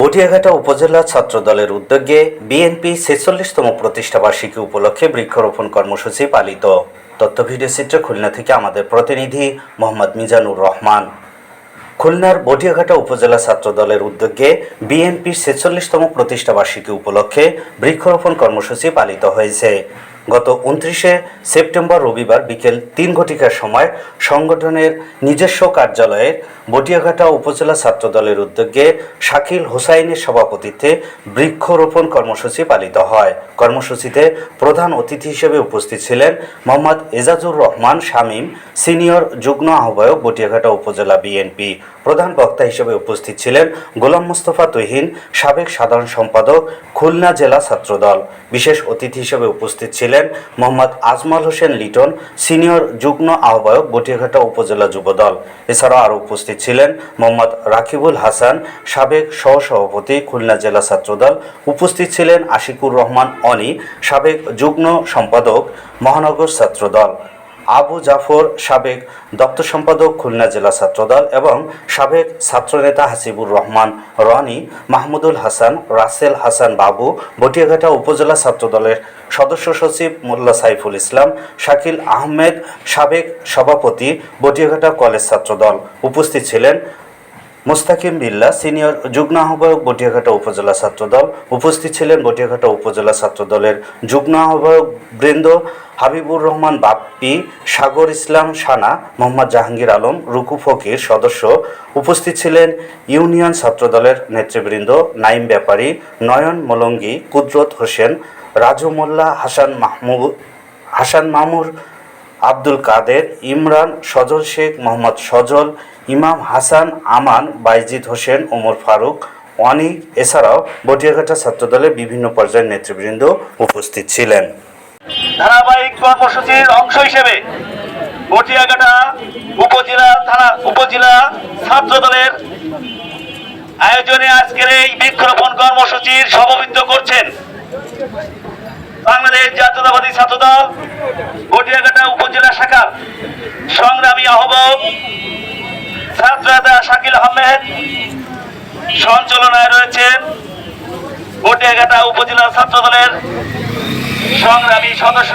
বটিয়াঘাটা উপজেলা ছাত্র দলের উদ্যোগে বিএনপি ছেচল্লিশতম প্রতিষ্ঠাবার্ষিকী উপলক্ষে বৃক্ষরোপণ কর্মসূচি পালিত। তথ্য ভিডিও চিত্র খুলনা থেকে আমাদের প্রতিনিধি মোহাম্মদ মিজানুর রহমান। খুলনার বটিয়াঘাটা উপজেলা ছাত্র দলের উদ্যোগে বিএনপির ছেচল্লিশতম প্রতিষ্ঠাবার্ষিকী উপলক্ষে বৃক্ষরোপণ কর্মসূচি পালিত হয়েছে। গত উনত্রিশে সেপ্টেম্বর রবিবার বিকেল তিন ঘটিকার সময় সংগঠনের নিজস্ব কার্যালয়ে বটিয়াঘাটা উপজেলা ছাত্র দলের উদ্যোগে শাকিল হোসাইনের সভাপতিত্বে বৃক্ষরোপণ কর্মসূচি পালিত হয়। কর্মসূচিতে প্রধান অতিথি হিসেবে উপস্থিত ছিলেন মোহাম্মদ এজাজুর রহমান শামীম, সিনিয়র যুগ্ম আহ্বায়ক বটিয়াঘাটা উপজেলা বিএনপি। প্রধান বক্তা হিসেবে উপস্থিত ছিলেন গোলাম মোস্তফা তুহিন, সাবেক সাধারণ সম্পাদক, খুলনা জেলা ছাত্রদল। বিশেষ অতিথি হিসেবে উপস্থিত ছিলেন মোহাম্মদ আজমল হোসেন লিটন, সিনিয়র যুগ্ম আহ্বায়ক বটিয়াঘাটা উপজেলা যুবদল। এছাড়াও আরও উপস্থিত ছিলেন মোহাম্মদ রাকিবুল হাসান, সাবেক সহসভাপতি, খুলনা জেলা ছাত্রদল। উপস্থিত ছিলেন আশিকুর রহমান অনি, সাবেক যুগ্ম সম্পাদক, মহানগর ছাত্রদল। আবু জাফর সাবেক দপ্তর সম্পাদক খুলনা জেলা ছাত্রদল এবং সাবেক ছাত্রনেতা হাসিবুর রহমান, রনি মাহমুদুল হাসান, রাসেল হাসান বাবু, বটিয়াঘাটা উপজেলা ছাত্রদলের সদস্য সচিব মোল্লা সাইফুল ইসলাম, শাকিল আহমেদ সাবেক সভাপতি, বটিয়াঘাটা কলেজ ছাত্রদল উপস্থিত ছিলেন। মোস্তাকিম বিল্লা সিনিয়র যুগ্ম আহ্বায়ক বটিয়াঘাটা উপজেলা ছাত্রদল, উপস্থিত ছিলেন বটিয়াঘাটা উপজেলা ছাত্রদলের যুগ্ম আহ্বায়ক বৃন্দ হাবিবুর রহমান বাপ্পি, সাগর ইসলাম সানা, মোহাম্মদ জাহাঙ্গীর আলম, রুকু ফকির সদস্য। উপস্থিত ছিলেন ইউনিয়ন ছাত্রদলের নেতৃবৃন্দ নাইম ব্যাপারী, নয়ন মলঙ্গি, কুদরত হোসেন, রাজু মোল্লা, হাসান মাহমুদ, হাসান মামুর আব্দুল কাদের, ইমরান, সজল শেখ, মোহাম্মদ সজল, ইমাম হাসান, আমান, বাইজিদ হোসেন, ওমর ফারুক, ওয়ানি এছাড়াও বটিয়াঘাটা ছাত্রদলের বিভিন্ন পর্যায়ের নেতৃবৃন্দ উপস্থিত ছিলেন। ধারাবাহিক কর্মসূচির অংশ হিসেবে বটিয়াঘাটা উপজেলা থানা উপজেলা ছাত্রদলের আয়োজনে আজকের এই বৃক্ষরোপণ কর্মসূচির সভাপতিত্ব করছেন বাংলাদেশ জাতীয়তাবাদী ছাত্র দল বটিয়াঘাটা উপজেলা শাখার সংগ্রামী আহ্বায়ক ছাত্রনেতা শাকিল আহমেদ। সঞ্চালনায় রয়েছেন বটিয়াঘাটা উপজেলা ছাত্র দলের সংগ্রামী সদস্য